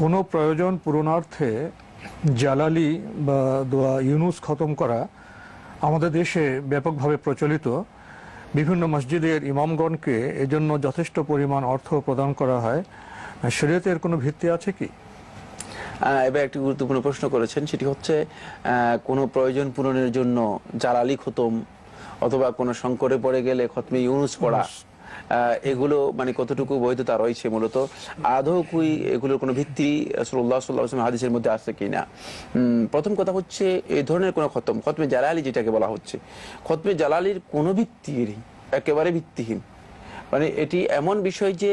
কোনো প্রয়োজন পূরণার্থে জালালি বা দোয়া ইউনুস খতম করা আমাদের দেশে ব্যাপকভাবে প্রচলিত। বিভিন্ন মসজিদের ইমামগণকে এজন্য যথেষ্ট পরিমাণ অর্থ প্রদান করা হয়। শরীয়তের কোনো ভিত্তি আছে কি? এবার একটি গুরুত্বপূর্ণ প্রশ্ন করেছেন। সেটি হচ্ছে কোনো প্রয়োজন পূরণের জন্য জালালি খতম অথবা কোনো সংকটে পড়ে গেলে খতমে ইউনুস পড়া এগুলো মানে কতটুকু বৈধতা রয়েছে মূলত? আদৌ কুই এগুলোর কোনো ভিত্তি রসুল্লাহ সাল্লাহ হাদিসের মধ্যে আছে কিনা? উম, প্রথম কথা হচ্ছে এই ধরনের কোনো খতম খতমে জালালি যেটাকে বলা হচ্ছে খতমে জালালির কোনো ভিত্তি একেবারে ভিত্তিহীন। মানে এটি এমন বিষয় যে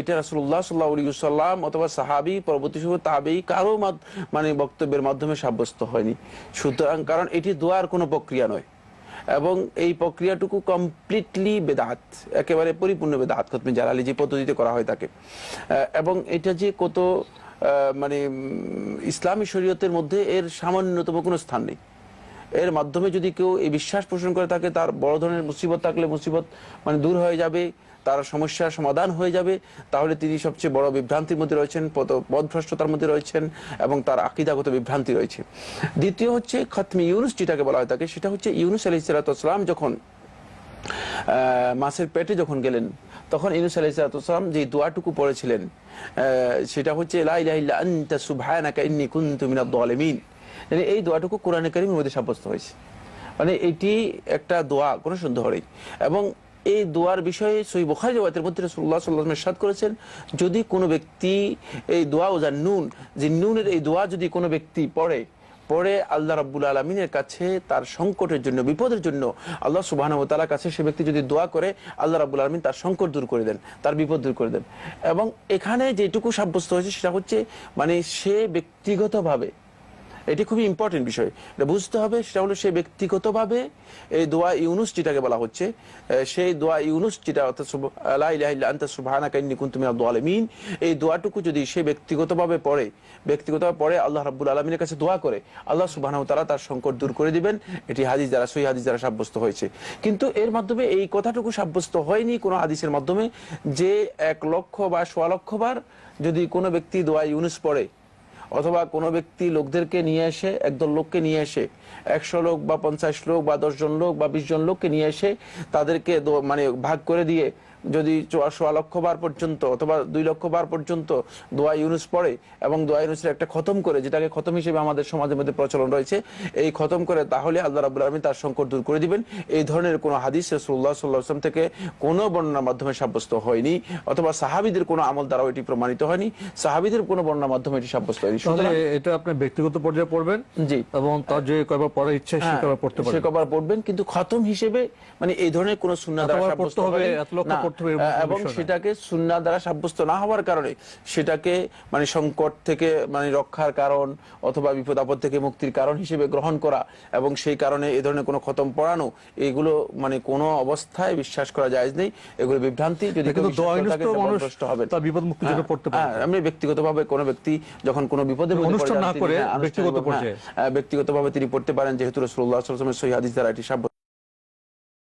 এটা রাসুল্লাহ সাল্লাহ অথবা সাহাবি পরবর্তী সময় তাবেই কারও মানে বক্তব্যের মাধ্যমে সাব্যস্ত হয়নি। সুতরাং কারণ এটি দোয়ার কোনো প্রক্রিয়া নয়। এবং এই প্রক্রিয়াটুকু কমপ্লিটলি বেদাত একেবারে পরিপূর্ণ বেদাত খতমে জালালি যে পদ্ধতিতে করা হয় তাকে। এবং এটা যে কত মানে ইসলামী শরীয়তের মধ্যে এর সামান্যতম কোনো স্থান নেই। এর মাধ্যমে যদি কেউ এই বিশ্বাস পোষণ করে থাকে তার বড় ধরনের মুসিবত থাকলে মুসিবত মানে দূর হয়ে যাবে, তার সমস্যার সমাধান হয়ে যাবে, তাহলে তিনি সবচেয়ে বড় বিভ্রান্তির মধ্যে রয়েছেন পদ- পথভ্রষ্টতার মধ্যে রয়েছেন এবং তার আকিদাগত বিভ্রান্তি রয়েছে। দ্বিতীয় হচ্ছে খতমি ইউনুস যেটাকে বলা হয় তাকে, সেটা হচ্ছে ইউনুস আলি সালাতাম যখন মাছের পেটে যখন গেলেন, তখন ইউনুস আলাইসালাম যে দোয়াটুকু পড়েছিলেন সেটা হচ্ছে, লা ইলাহা ইল্লা আনতা সুবহানাকা ইন্নী কুনতু মিনাদ যালিমিন মানে এই দোয়াটুকু কোরআনে কারিমের মধ্যে সাব্যস্ত হয়েছে। মানে এটি একটা দোয়া কোনো সন্দেহ নেই এবং এই দোয়ার বিষয়ে সই বুখারী জাওয়াতের মধ্যে রাসূলুল্লাহ সাল্লাল্লাহু আলাইহি সাদ করেছেন, যদি কোনো ব্যক্তি এই দোয়া ও নুন, যে নুনের এই দোয়া যদি কোনো ব্যক্তি পড়ে পরে আল্লাহ রাব্বুল আলমিনের কাছে তার সংকটের জন্য, বিপদের জন্য, আল্লাহ সুবাহ তালার কাছে সে ব্যক্তি যদি দোয়া করে, আল্লাহ রাব্বুল আলমিন তার সংকট দূর করে দেন, তার বিপদ দূর করে দেন। এবং এখানে যেটুকু সাব্যস্ত হয়েছে সেটা হচ্ছে মানে সে ব্যক্তিগতভাবে এটি খুবই ইম্পর্টেন্ট বিষয়। এটা বুঝতে হবে, সেটা হলো সে ব্যক্তিগতভাবে এই দোয়া ইউনুস যেটাকে বলা হচ্ছে। সেই দোয়া ইউনুস যেটা অর্থাৎ মিনাজ এই দোয়াটুকু যদি সে ব্যক্তিগতভাবে পড়ে ব্যক্তিগতভাবে পড়ে, আল্লাহ রাব্বুল আলমিনের কাছে দোয়া করে, আল্লাহ সুবহানাহু তারা তার সংকট দূর করে দিবেন। এটি হাদিস দ্বারা, সহি হাদিস দ্বারা সাব্যস্ত হয়েছে। কিন্তু এর মাধ্যমে এই কথাটুকু সাব্যস্ত হয়নি কোনো হাদিসের মাধ্যমে যে এক লক্ষ বা সোয়া লক্ষ বার যদি কোনো ব্যক্তি দোয়া ইউনুস পড়ে অথবা কোনো ব্যক্তি লোকদেরকে নিয়ে এসে, একদল লোককে নিয়ে এসে, একশো লোক বা পঞ্চাশ লোক বা দশজন লোক বা বিশ জন লোককে নিয়ে এসে তাদেরকে মানে ভাগ করে দিয়ে যদি সোয়া লক্ষ বার পর্যন্ত অথবা দুই লক্ষ বার পর্যন্ত দোয়া ইউনুস পড়ে এবং দোয়া ইউনুসের একটা খতম করে যেটাকে খতম হিসেবে আমাদের সমাজের মধ্যে প্রচলন রয়েছে এই খতম করে তাহলে আল্লাহ রাবুল আলমী তার সংকট দূর করে দিবেন। এই ধরনের কোনো হাদিস রসুল্লাহ সাল্লাহাম থেকে কোনো বর্ণনার মাধ্যমে সাব্যস্ত হয়নি অথবা সাহাবিদের কোনো আমল দ্বারাও এটি প্রমাণিত হয়নি। সাহাবিদের কোনো বর্ণনার মাধ্যমে এটি সাব্যস্ত হয়নি। এটা আপনি ব্যক্তিগত পর্যায়ে পড়বেন জি। এবং তার যে কয়বার পড়ার ইচ্ছা সে হ্যাঁ, কয়বার পড়তে সে পারবেন কবার পড়বেন কিন্তু খতম হিসেবে মানে এই ধরনের কোন সুন্নাহ দ্বারা সাব্যস্ত হবে, এত লক্ষ হবে এবং সেটাকে সুন্নাহ দ্বারা সাব্যস্ত না হওয়ার কারণে সেটাকে মানে সংকট থেকে মানে রক্ষার কারণ অথবা বিপদ আপদ থেকে মুক্তির কারণ হিসেবে গ্রহণ করা এবং সেই কারণে এই ধরনের কোনো খতম পড়ানো এগুলো মানে কোনো অবস্থায় বিশ্বাস করা যায় নেই এগুলো বিভ্রান্তি যদি। তার বিপদ মুক্তির জন্য হ্যাঁ, পড়তে পারে। হ্যাঁ, আমি ব্যক্তিগতভাবে কোনো ব্যক্তি যখন কোনো বিপদে অনুষ্ঠান না করে হ্যাঁ, ব্যক্তিগতভাবে তিনি পড়তে পারেন যেহেতু রসুল্লাহ সহি হাদিস দ্বারা এটি সাব্যস্ত